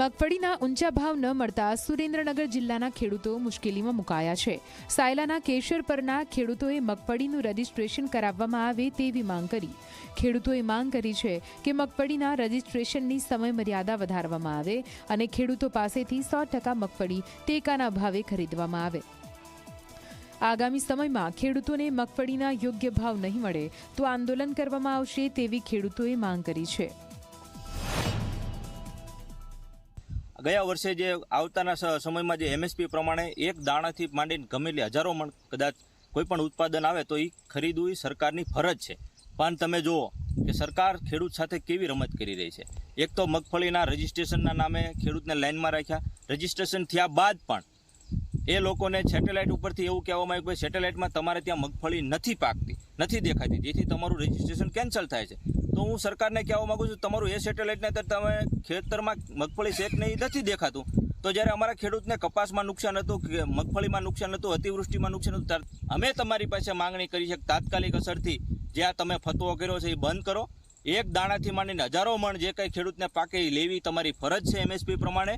મગફળીના ઊંચા ભાવ ન મળતા સુરેન્દ્રનગર જિલ્લાના ખેડૂતો મુશ્કેલીમાં મુકાયા છે. સાયલાના કેશર પરના ખેડૂતોએ મગફળીનું રજીસ્ટ્રેશન કરાવવામાં આવે તેવી માંગ કરી. ખેડૂતોએ માંગ કરી છે કે મગફળીના રજીસ્ટ્રેશનની સમયમર્યાદા વધારવામાં આવે અને ખેડૂતો પાસેથી સો ટકા મગફળી ટેકાના ભાવે ખરીદવામાં આવે. આગામી સમયમાં ખેડૂતોને મગફળીના યોગ્ય ભાવ નહીં મળે તો આંદોલન કરવામાં આવશે તેવી ખેડૂતોએ માંગ કરી છે. ગયા વર્ષે જે આવતાના સમયમાં જે એમએસપી પ્રમાણે એક દાણાથી માંડીને ગમેલી હજારો મણ કદાચ કોઈ પણ ઉત્પાદન આવે તો એ ખરીદવું એ સરકારની ફરજ છે. પણ તમે જુઓ કે સરકાર ખેડૂત સાથે કેવી રમત કરી રહી છે. એક તો મગફળીના રજિસ્ટ્રેશનના નામે ખેડૂતને લાઇનમાં રાખ્યા. રજીસ્ટ્રેશન થયા બાદ પણ એ લોકોને સેટેલાઇટ ઉપરથી એવું કહેવામાં આવ્યું કે સેટેલાઇટમાં તમારે ત્યાં મગફળી નથી પાકતી. નથી દેખાતી, જેથી તમારું રજીસ્ટ્રેશન કેન્સલ થાય છે. તો હું સરકારને કહેવા માંગુ છું, તમારું એ સેટેલાઇટને તો તમે ખેતરમાં મગફળી શેક નહીં નથી દેખાતું. તો જ્યારે અમારા ખેડૂતને કપાસમાં નુકસાન હતું કે મગફળીમાં નુકસાન હતું, અતિવૃષ્ટિમાં નુકસાન હતું, ત્યારે અમે તમારી પાસે માંગણી કરી છે તાત્કાલિક અસરથી જે આ તમે ફતવો કર્યો છે એ બંધ કરો. એક દાણાથી માંડીને હજારો મણ જે કંઈ ખેડૂતને પાકે લેવી તમારી ફરજ છે એમએસપી પ્રમાણે.